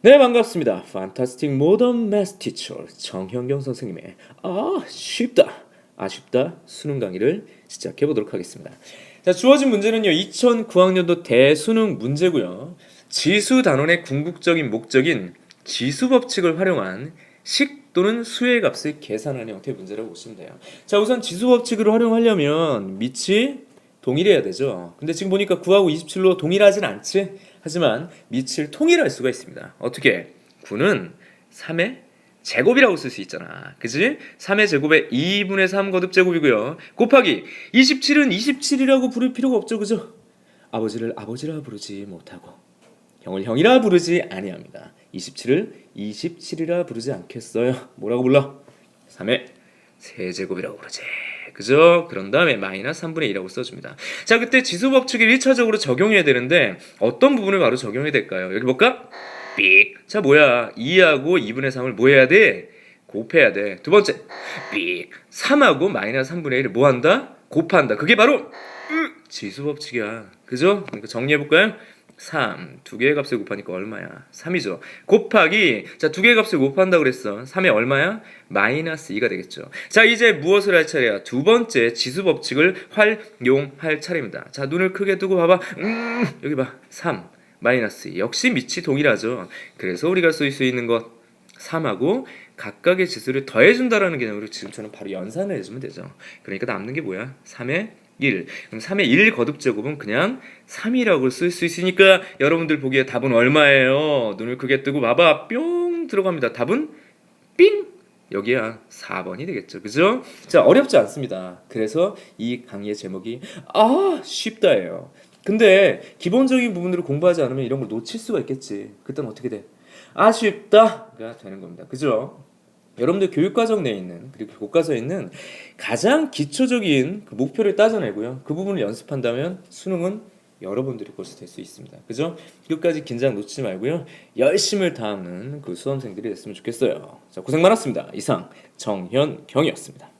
네 반갑습니다. 판타스틱 모던 매스 티처 정현경 선생님의 아 쉽다 아쉽다 수능 강의를 시작해 보도록 하겠습니다. 자 주어진 문제는요 2009학년도 대수능 문제고요. 지수 단원의 궁극적인 목적인 지수 법칙을 활용한 식 또는 수의 값을 계산하는 형태의 문제라고 보시면 돼요. 자 우선 지수 법칙을 활용하려면 밑이 동일해야 되죠. 근데 지금 보니까 9하고 27로 동일하진 않지. 하지만 밑을 통일할 수가 있습니다. 어떻게? 9는 3의 제곱이라고 쓸 수 있잖아. 그지? 3의 제곱에 2분의 3 거듭 제곱이고요. 곱하기 27은 27이라고 부를 필요가 없죠. 그죠? 아버지를 아버지라 부르지 못하고 형을 형이라 부르지 아니합니다. 27을 27이라 부르지 않겠어요. 뭐라고 불러? 3의 세제곱이라고 부르지. 그죠? 그런 다음에 마이너스 3분의 2라고 써줍니다. 자, 그때 지수 법칙을 1차적으로 적용해야 되는데 어떤 부분을 바로 적용해야 될까요? 여기 볼까? 삑. 자, 뭐야? 2하고 2분의 3을 뭐 해야 돼? 곱해야 돼. 두 번째, 삑. 3하고 마이너스 3분의 1을 뭐 한다? 곱한다. 그게 바로 으, 지수 법칙이야. 그죠? 그러니까 정리해 볼까요? 3. 두 개의 값을 곱하니까 얼마야? 3이죠. 곱하기 자, 두 개의 값을 곱한다고 그랬어. 3이 얼마야? 마이너스 2가 되겠죠. 자, 이제 무엇을 할 차례야? 두 번째 지수 법칙을 활용할 차례입니다. 자, 눈을 크게 뜨고 봐봐. 음, 여기 봐. 3 마이너스 2. 역시 밑이 동일하죠. 그래서 우리가 쓸 수 있는 것 3하고 각각의 지수를 더해준다라는 개념으로 지금처럼 바로 연산을 해주면 되죠. 그러니까 남는 게 뭐야? 3의 1. 그럼 3의 1 거듭 제곱은 그냥 3이라고 쓸 수 있으니까 여러분들 보기에 답은 얼마예요? 눈을 크게 뜨고 봐봐. 뿅 들어갑니다. 답은 삥! 여기야 4번이 되겠죠. 그죠? 자, 어렵지 않습니다. 그래서 이 강의의 제목이 아, 쉽다예요. 근데 기본적인 부분들을 공부하지 않으면 이런 걸 놓칠 수가 있겠지. 그때는 어떻게 돼? 아쉽다가 되는 겁니다. 그죠? 여러분들 교육과정 내에 있는 그리고 교과서에 있는 가장 기초적인 그 목표를 따져내고요. 그 부분을 연습한다면 수능은 여러분들이 것이 될 수 있습니다. 그죠? 끝까지 긴장 놓치지 말고요. 열심을 다하는 그 수험생들이 됐으면 좋겠어요. 자, 고생 많았습니다. 이상 정현경이었습니다.